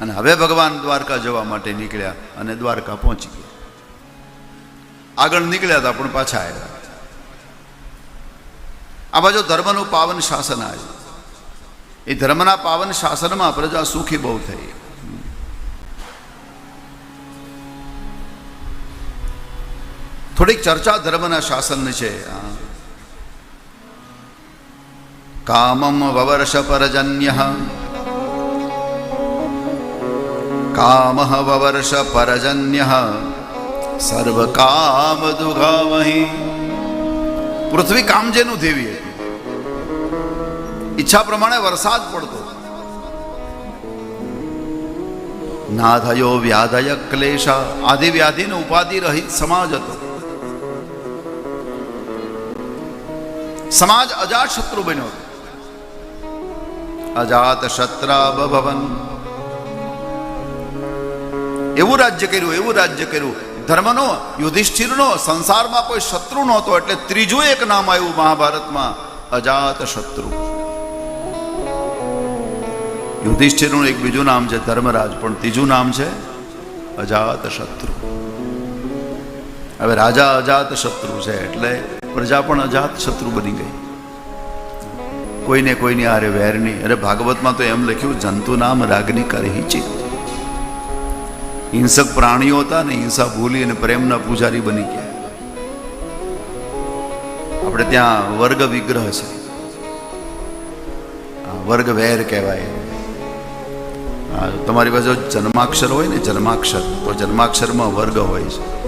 અને હવે ભગવાન દ્વારકા જવા માટે નીકળ્યા અને દ્વારકા પહોંચી ગયા. આગળ નીકળ્યા હતા, પણ પાછા આવ્યા. આ બાજુ ધર્મનું પાવન શાસન આવ્યું. એ ધર્મના પાવન શાસનમાં પ્રજા સુખી બહુ થઈ. થોડીક ચર્ચા ધર્મના શાસનની છે. કામમ વવર્ષ પરજન્ય કામ વવર્ષ પરજન્ય સર્વ કામ દુઘામહી પૃથ્વી કામજેનું દેવી હતી ઈચ્છા પ્રમાણે વરસાદ પડતો નાધયો વ્યાધય ક્લેશા આદિ વ્યાધિને ઉપાધિ રહિત સમાજ હતો સમાજ અજાત શત્રુ બન્યો હતો અજાત શત્રાબ ભવન એવું રાજ્ય કર્યું, એવું રાજ્ય કર્યું. ધર્મનો, યુધિષ્ઠિરનો, સંસારમાં કોઈ શત્રુ નહોતો, એટલે ત્રીજું એક નામ આવ્યું મહાભારતમાં, અજાત શત્રુ. યુધિષ્ઠિરનું એક બીજું નામ છે ધર્મરાજ, પણ ત્રીજું નામ છે અજાત શત્રુ. હવે રાજા અજાત શત્રુ છે, એટલે પ્રજા પણ અજાત શત્રુ બની ગઈ. કોઈને કોઈની આરે વેર નહીં. અરે ભાગવતમાં તો એમ લખ્યું, જંતુ નામ રાગની કરી ચિત હિંસક પ્રાણીઓ હતા ને, હિંસા ભૂલી અને પ્રેમના પૂજારી બની ગયા. આપણે ત્યાં વર્ગ વિગ્રહ છે. વર્ગ વેર કહેવાય. તમારી પાસે જન્માક્ષર હોય ને, જન્માક્ષર, તો જન્માક્ષરમાં વર્ગ હોય છે.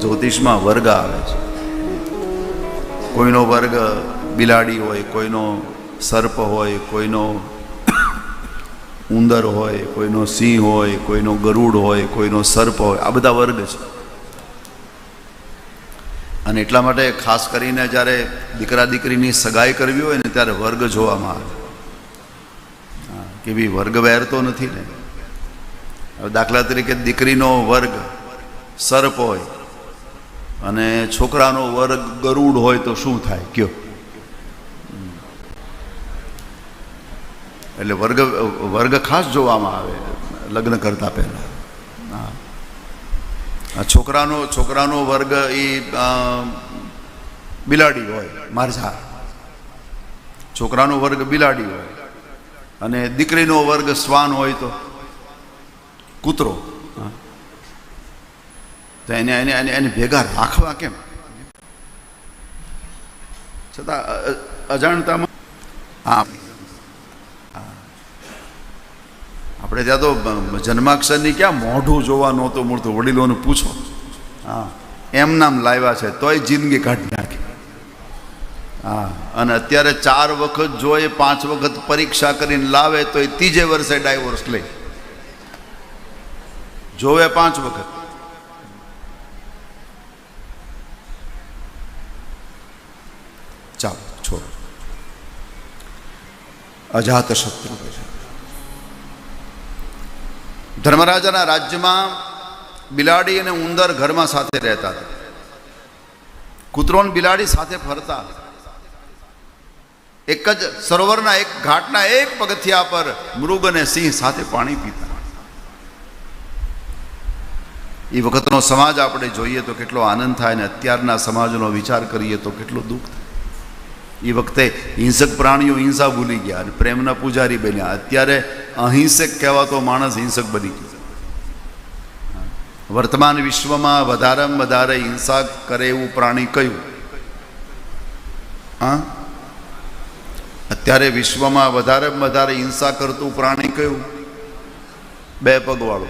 જ્યોતિષમાં વર્ગ આવે છે. કોઈનો વર્ગ બિલાડી હોય, કોઈનો સર્પ હોય, કોઈનો ઉંદર હોય, કોઈનો સિંહ હોય, કોઈનો ગરુડ હોય, કોઈનો સર્પ હોય, આ બધા વર્ગ છે. અને એટલા માટે ખાસ કરીને જ્યારે દીકરા દીકરીની સગાઈ કરવી હોય ને ત્યારે વર્ગ જોવામાં આવે. કે ભાઈ વર્ગ વહેરતો નથી ને. હવે દાખલા તરીકે દીકરીનો વર્ગ સર્પ હોય અને છોકરાનો વર્ગ ગરુડ હોય તો શું થાય? કયો? એટલે વર્ગ વર્ગ ખાસ જોવામાં આવે. લગ્ન કરતા પહેલા. હા. છોકરાનો છોકરાનો વર્ગ એ બિલાડી હોય મારઝા છોકરાનો વર્ગ બિલાડી હોય. અને દીકરીનો વર્ગ શ્વાન હોય તો કૂતરો. તો એને એને એને એને ભેગા રાખવા કેમ? છતાં અજાણતામાં, હા. આપણે ત્યાં તો જન્માક્ષરની ક્યાં મોઢું જોવા નહોતું મૂળતું, વડીલોને પૂછો. હા, એમ નામ લાવ્યા છે, તોય જિંદગી કાઢી નાખી. હા, અને અત્યારે ચાર વખત જોઈએ પાંચ વખત પરીક્ષા કરીને લાવે તો એ ત્રીજે વર્ષે ડાયવોર્સ લે. જોવે પાંચ વખત. ચાલો, છોડો. અજાત શત્રુ ધર્મરાજાના રાજ્યમાં બિલાડી અને ઉંદર ઘરમાં સાથે રહેતા હતા. કૂતરો અને બિલાડી સાથે ફરતા એક જ સરોવરના એક ઘાટના એક પગથિયા પર મૃગ અને સિંહ સાથે પાણી પીતા. એ વખતનો સમાજ આપણે જોઈએ તો કેટલો આનંદ થાય અને અત્યારના સમાજનો વિચાર કરીએ તો કેટલો દુઃખ થાય. એ વખતે હિંસક પ્રાણીઓ હિંસા ભૂલી ગયા અને પ્રેમના પૂજારી બન્યા. અત્યારે અહિંસક કહેવાતો માણસ હિંસક બની ગયો વર્તમાન વિશ્વમાં વધારેમાં વધારે હિંસા કરે એવું પ્રાણી કયું? હા? અત્યારે વિશ્વમાં વધારેમાં વધારે હિંસા કરતું પ્રાણી કયું? બે પગવાળું.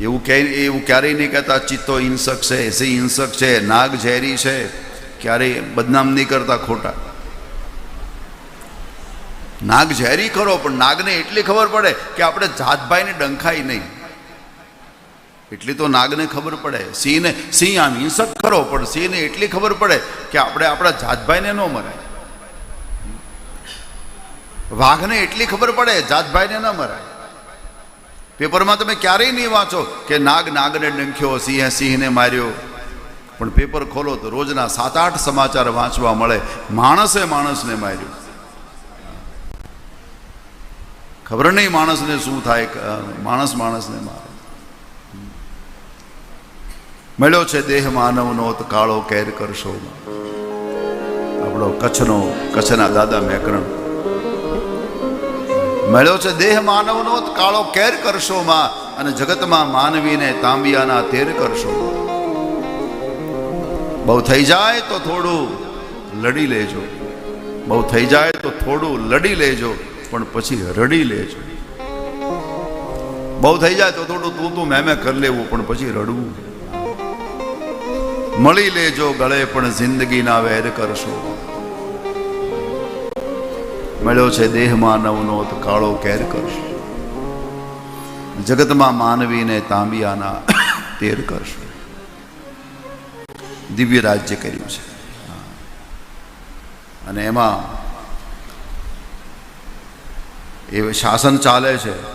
એવું કે, એવું ક્યારેય નહીં કહેતા, ચિત્તો હિંસક છે સિંહ હિંસક છે, નાગ ઝેરી છે. ક્યારેય બદનામ નહીં કરતા ખોટા. નાગ ઝેરી ખરો, પણ નાગને એટલી ખબર પડે કે આપણે જાતભાઈને ડંખાય નહીં. એટલી તો નાગને ખબર પડે. સિંહને, સિંહ આમ હિંસક ખરો, પણ સિંહને એટલી ખબર પડે કે આપણે આપણા જાતભાઈને ન મરાય. વાઘને એટલી ખબર પડે, જાતભાઈને ન મરાય. પેપરમાં તમે ક્યારેય નહીં વાંચો કે નાગ નાગને ડંખ્યો, સિંહે સિંહને માર્યો. પણ પેપર ખોલો તો રોજના સાત આઠ સમાચાર વાંચવા મળે. માણસે માણસને માર્યું. ખબર નહીં માણસને શું થાય માણસ માણસને મારે. મળ્યો છે દેહ માનવનો કાળો કેર કરશો. આપણો કચ્છનો, કચ્છના દાદા મેકરણ. મળ્યો છે દેહ માનવનો કાળો કેર કરશો માં અને જગતમાં માનવીને તાંબિયાના તેર કરશો. બહુ થઈ જાય તો થોડું લડી લેજો. બહુ થઈ જાય તો થોડું લડી લેજો, પણ પછી રડી લેજો. બહુ થઈ જાય તો થોડું તું તું મેં કરી લેવું, પણ પછી રડવું. મળી લેજો ગળે, પણ જિંદગીના વેર કરશો. મળ્યો છે દેહ માનવનો તો કાળો કેર કરશો. જગતમાં માનવીને તાંબિયાના તેર કરશો. દિવ્ય રાજ્ય કર્યું છે. અને એમાં એ શાસન ચાલે છે.